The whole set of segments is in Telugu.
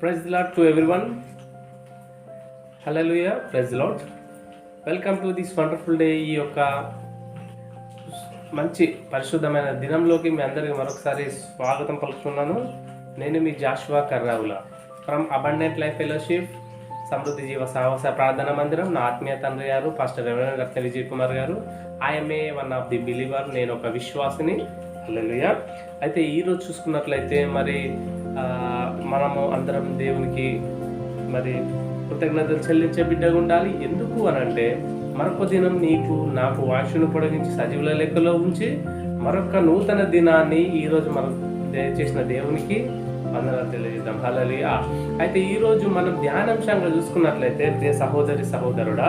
ప్రైజ్ లాట్ టు ఎవ్రీవన్ హలోయ praise lord welcome to this wonderful day ఈ యొక్క మంచి పరిశుద్ధమైన దినంలోకి మీ అందరికి మరొకసారి స్వాగతం పలుకుతున్నాను. నేను మీ Joshua Karravula from abundant life fellowship సమృద్ధి జీవ సాహస ప్రార్థన మందిరం. నా ఆత్మీయ తండ్రి గారు పాస్టర్ రెవరెండ్ రత్న విజయ్ కుమార్ గారు I am a one of the believer నేను ఒక విశ్వాసిని. హల్లెలూయా అయితే ఈరోజు చూసుకున్నట్లయితే మరి మనము అందరం దేవునికి మరి కృతజ్ఞతలు చెల్లించే బిడ్డగా ఉండాలి. ఎందుకు అని అంటే మరొక దినం నీకు నాకు వాయును పొడిగించి సజీవుల లెక్కలో ఉంచి మరొక నూతన దినాన్ని ఈరోజు మనం చేసిన దేవునికి వందనాలు తెలియజేద్దాం. హలలియా అయితే ఈరోజు మనం ధ్యానాంశంగా చూసుకున్నట్లయితే దే సహోదరి సహోదరుడా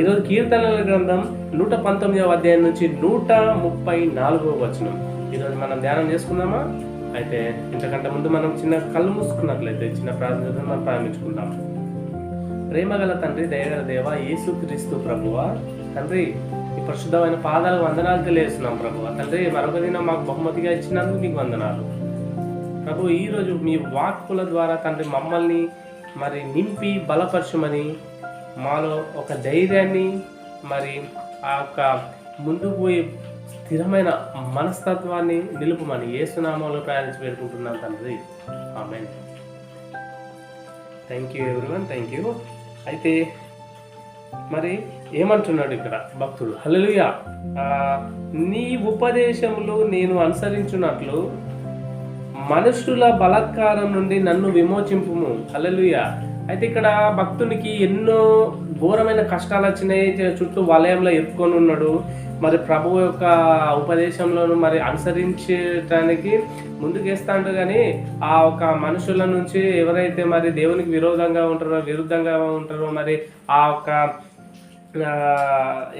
ఈరోజు కీర్తనల గ్రంథం నూట పంతొమ్మిదవ అధ్యాయం నుంచి నూట ముప్పై నాలుగవ వచనం. ఈరోజు మనం ధ్యానం చేసుకుందామా? అయితే ఇంతకంటే ముందు మనం చిన్న కళ్ళు మూసుకున్నట్లయితే చిన్న ప్రార్థన మనం ప్రారంభించుకుందాం. ప్రేమగల తండ్రి దయగల దేవ యేసు క్రీస్తు ప్రభువ తండ్రి ఈ పరిశుద్ధమైన పాదాలు వందనాలు తెలియజేస్తున్నాం ప్రభువ. తండ్రి మరొక దినం మాకు బహుమతిగా ఇచ్చినందుకు నీకు వందనాలు. ప్రభు ఈరోజు మీ వాక్కుల ద్వారా తండ్రి మమ్మల్ని మరి నింపి బలపరచమని మాలో ఒక ధైర్యాన్ని మరి ఆ యొక్క ముందుకు పోయి స్థిరమైన మనస్తత్వాన్ని నిలుపుమని ఏసునామాలో ప్రయాణించి పెట్టుకుంటున్నాను తండ్రి. ఆమె thank you everyone thank you అయితే మరి ఏమంటున్నాడు ఇక్కడ భక్తుడు? హలలుయా ఆ, నీ ఉపదేశములు నేను అనుసరించున్నట్లు మనుషుల బలాత్కారం నుండి నన్ను విమోచింపుము. హలలుయా అయితే ఇక్కడ భక్తునికి ఎన్నో ఘోరమైన కష్టాలు వచ్చినాయి. చుట్టూ వలయంలో ఎత్తుకొని ఉన్నాడు. మరి ప్రభు యొక్క ఉపదేశంలోను మరి అనుసరించడానికి ముందుకేస్తాడు కానీ ఆ ఒక మనుషుల నుంచి ఎవరైతే మరి దేవునికి విరోధంగా ఉంటారో విరుద్ధంగా ఉంటారో మరి ఆ ఒక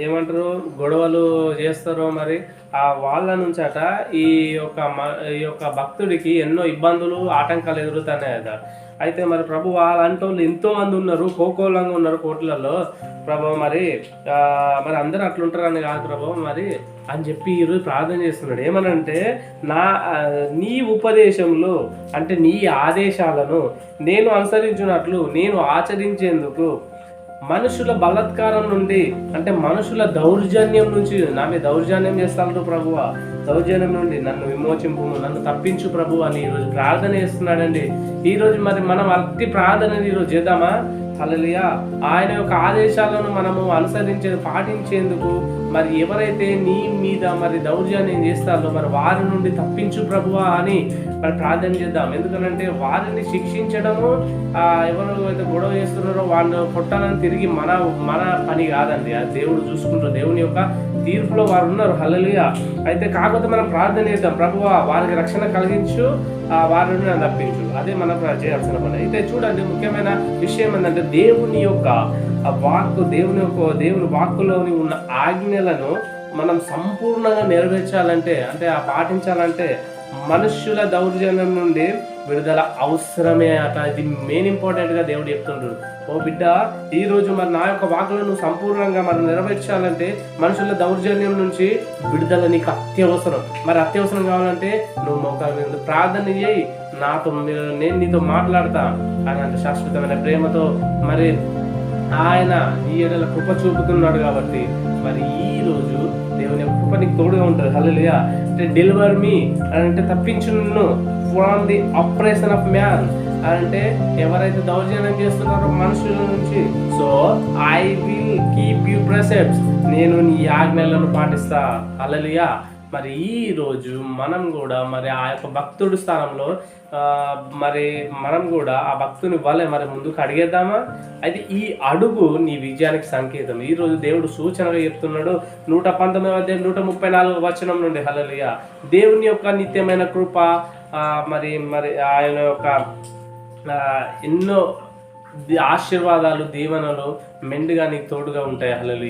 ఏమంటారు గొడవలు చేస్తారో మరి ఆ వాళ్ళ నుంచి అట ఈ యొక్క మ- ఈ యొక్క భక్తుడికి ఎన్నో ఇబ్బందులు ఆటంకాలు ఎదురుతున్నాయి అట అయితే మరి ప్రభు అలాంటి వాళ్ళు ఎంతో మంది ఉన్నారు కోకోలంగా ఉన్నారు కోట్లలో. ప్రభు మరి మరి అందరూ అట్లుంటారని కాదు ప్రభు మరి అని చెప్పి ఈరోజు ప్రార్థన చేస్తున్నాడు. ఏమనంటే నా నీ ఉపదేశంలో అంటే నీ ఆదేశాలను నేను అనుసరించినట్లు నేను ఆచరించేందుకు మనుషుల బలాత్కారం నుండి అంటే మనుషుల దౌర్జన్యం నుంచి నా మీద దౌర్జన్యం చేస్తాను ప్రభువ. దౌర్జన్యం నుండి నన్ను విమోచింపు నన్ను తప్పించు ప్రభు అని ఈరోజు ప్రార్థన చేస్తున్నాడండి. ఈరోజు మరి మనం అట్టి ప్రార్థన ఈరోజు చేద్దామా? అలలియా ఆయన యొక్క ఆదేశాలను మనము అనుసరించే పాటించేందుకు మరి ఎవరైతే నీ మీద మరి దౌర్జన్యం చేస్తారో మరి వారి నుండి తప్పించు ప్రభువా అని మరి ప్రార్థన చేద్దాం. ఎందుకంటే వారిని శిక్షించడము ఎవరు అయితే గొడవ చేస్తున్నారో వాళ్ళని కొట్టాలని తిరిగి మన మన పని కాదండి. ఆ దేవుడు చూసుకుంటారు దేవుని యొక్క తీర్పులో వారు ఉన్నారు. హల్లెలూయా. అయితే కాకపోతే మనం ప్రార్థన చేద్దాం. ప్రభువా వారికి రక్షణ కలిగించు ఆ వారి నుండి నన్ను తప్పించు అదే మనం చేయాల్సిన పని. అయితే చూడండి ముఖ్యమైన విషయం ఏంటంటే దేవుని యొక్క వాక్కు దేవుని యొక్క దేవుని వాక్కులోని ఉన్న ఆజ్ఞలను మనం సంపూర్ణంగా నెరవేర్చాలంటే అంటే ఆ పాటించాలంటే మనుష్యుల దౌర్జన్యం నుండి విడుదల అవసరమే అట. ఇది మెయిన్ ఇంపార్టెంట్గా దేవుడు చెప్తుంటాడు ఓ బిడ్డ ఈ రోజు మరి నా యొక్క వాకులను సంపూర్ణంగా మరి నెరవేర్చాలంటే మనుషుల దౌర్జన్యం నుంచి విడుదల నీకు అత్యవసరం. మరి అత్యవసరం కావాలంటే నువ్వు మోకాల ప్రార్థన చేయి. నాతో నేను నీతో మాట్లాడతా అని అంటే శాశ్వతమైన ప్రేమతో మరి ఆయన ఈ ఏడల కృప చూపుతున్నాడు కాబట్టి మరి ఈ రోజు దేవుని కృప నీకు తోడుగా ఉంటారు హలో అంటే డెలివర్ మీ అని అంటే తప్పించు from the oppression of man అంటే ఎవరైతే దౌర్జన్యం చేస్తున్నారో మనుషుల నుంచి. So I will keep you precepts నేను నీ ఆజ్ఞలను పాటిస్తా. అలలియా మరి ఈ రోజు మనం కూడా మరి ఆ యొక్క భక్తుడి స్థానంలో మరి మనం కూడా ఆ భక్తుని వల్లే మరి ముందుకు అడిగేద్దామా? అయితే ఈ అడుగు నీ విజయానికి సంకేతం. ఈ రోజు దేవుడు సూచనగా చెప్తున్నాడు నూట పంతొమ్మిది అధ్యాయం నూట ముప్పై నాలుగు వచనం నుండి. హలలియ దేవుని యొక్క నిత్యమైన కృప మరి మరి ఆయన యొక్క ఎన్నో ఆశీర్వాదాలు దీవెనలు మెండుగా నీకు తోడుగా ఉంటాయి. అలలు